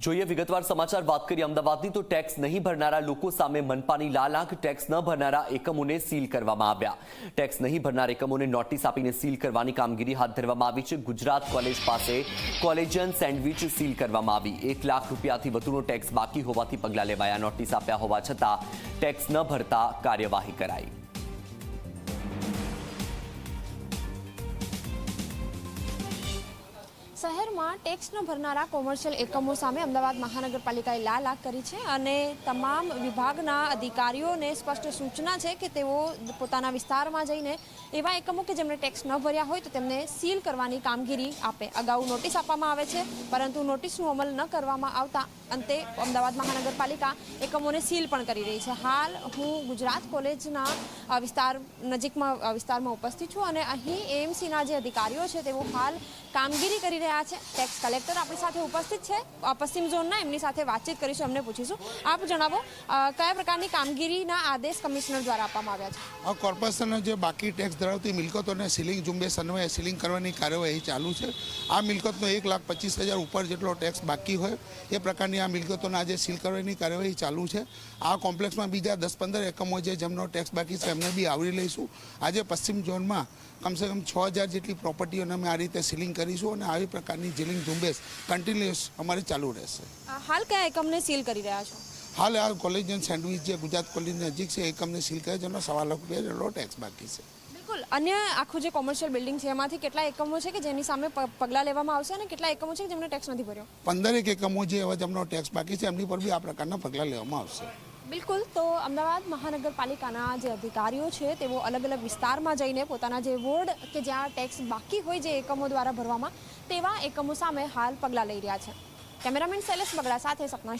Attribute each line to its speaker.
Speaker 1: જોઈએ, વિગતવાર સમાચાર વાત કરીએ અમદાવાદની, તો ટેક્સ નહીં ભરનારા લોકો સામે મનપાની લાલ આંખ ટેક્સ ન ભરનારા એકમોને સીલ કરવામાં આવ્યા. ટેક્સ નહીં ભરનાર એકમોને નોટિસ આપીને સીલ કરવાની કામગીરી હાથ ધરવામાં આવી છે. ગુજરાત કોલેજ પાસે કોલેજિયન સેન્ડવિચ સીલ કરવામાં આવી. એક લાખ રૂપિયાથી વધુનો ટેક્સ બાકી હોવાથી પગલાં લેવાયા. નોટિસ આપ્યા હોવા છતાં ટેક્સ ન ભરતા કાર્યવાહી કરાઈ.
Speaker 2: શહેરમાં ટેક્સ ન ભરનારા કોમર્શિયલ એકમો સામે અમદાવાદ મહાનગરપાલિકાએ લાલ આંખ કરી છે અને તમામ વિભાગના અધિકારીઓને સ્પષ્ટ સૂચના છે કે તેઓ પોતાના વિસ્તારમાં જઈને એવા એકમો કે જેમણે ટેક્સ ન ભર્યા હોય તો તેમને સીલ કરવાની કામગીરી આપે. અગાઉ નોટિસ આપવામાં આવે છે, પરંતુ નોટિસનું અમલ ન કરવામાં આવતા અંતે અમદાવાદ મહાનગરપાલિકા એકમોને સીલ પણ કરી રહી છે. હાલ હું ગુજરાત કોલેજના વિસ્તાર, નજીકમાં વિસ્તારમાં ઉપસ્થિત છું અને અહીં એએમસીના જે અધિકારીઓ છે તેઓ હાલ કામગીરી કરી રહ્યા છે. ટેક્સ કલેક્ટર આપણી સાથે ઉપસ્થિત છે. પશ્ચિમ ઝોનના એમની સાથે વાતચીત કરીશું, એમને પૂછીશું. આપ જણાવો કયા પ્રકારની કામગીરીના આદેશ કમિશનર દ્વારા આપવામાં આવ્યા છે?
Speaker 3: કોર્પોરેશનના જે બાકી ટેક્સ ધરાવતી મિલકતોને સીલિંગ ઝુંબેશ અન્વયે સીલિંગ કરવાની કાર્યવાહી ચાલુ છે. આ મિલકતનો એક લાખ પચીસ હજાર ઉપર જેટલો ટેક્સ બાકી હોય, એ પ્રકારની આ મિલકતોને આજે સીલ કરવાની કાર્યવાહી ચાલુ છે. આ કોમ્પ્લેક્સમાં બીજા દસ પંદર એકમો છે જેમનો ટેક્સ બાકી છે, એમને બી આવરી લઈશું. આજે પશ્ચિમ ઝોનમાં કમસે કમ છ હજાર જેટલી પ્રોપર્ટીઓને અમે આ રીતે સીલિંગ કરીશું અને આવી પ્રકારની જીલિંગ ઝુંબેશ કન્ટિન્યુઅસ અમારી ચાલુ રહેશે.
Speaker 2: હાલ કયા એકમને સીલ કરી રહ્યા છો?
Speaker 3: હાલ આ કોલેજ સેન્ડવિચ જે ગુજરાત કોલેજ નજીક છે એકમને સીલ કરે છે સવા લાખ રૂપિયા જેટલો ટેક્સ બાકી છે.
Speaker 2: બિલકુલ. અન્ય આખું જે કોમર્શિયલ બિલ્ડિંગ છે એમાંથી કેટલા એકમો છે કે જેની સામે પગલાં લેવામાં આવશે અને કેટલા એકમો છે કે જેમને ટેક્સ નથી ભર્યો?
Speaker 3: પંદરેક એકમો જે હવે જેમનો ટેક્સ બાકી છે એમની પર બી આ પ્રકારના પગલાં લેવામાં આવશે.
Speaker 2: બિલકુલ, તો અમદાવાદ મહાનગરપાલિકાના જે અધિકારીઓ છે, તેઓ અલગ અલગ વિસ્તારમાં જઈને પોતાના જે વોર્ડ કે જ્યાં ટેક્સ બાકી હોય જે એકમો દ્વારા ભરવામાં, તેવા એકમો સામે હાલ પગલાં લઈ રહ્યા છે. કેમેરામેન શૈલેષ બગડા સાથે સપના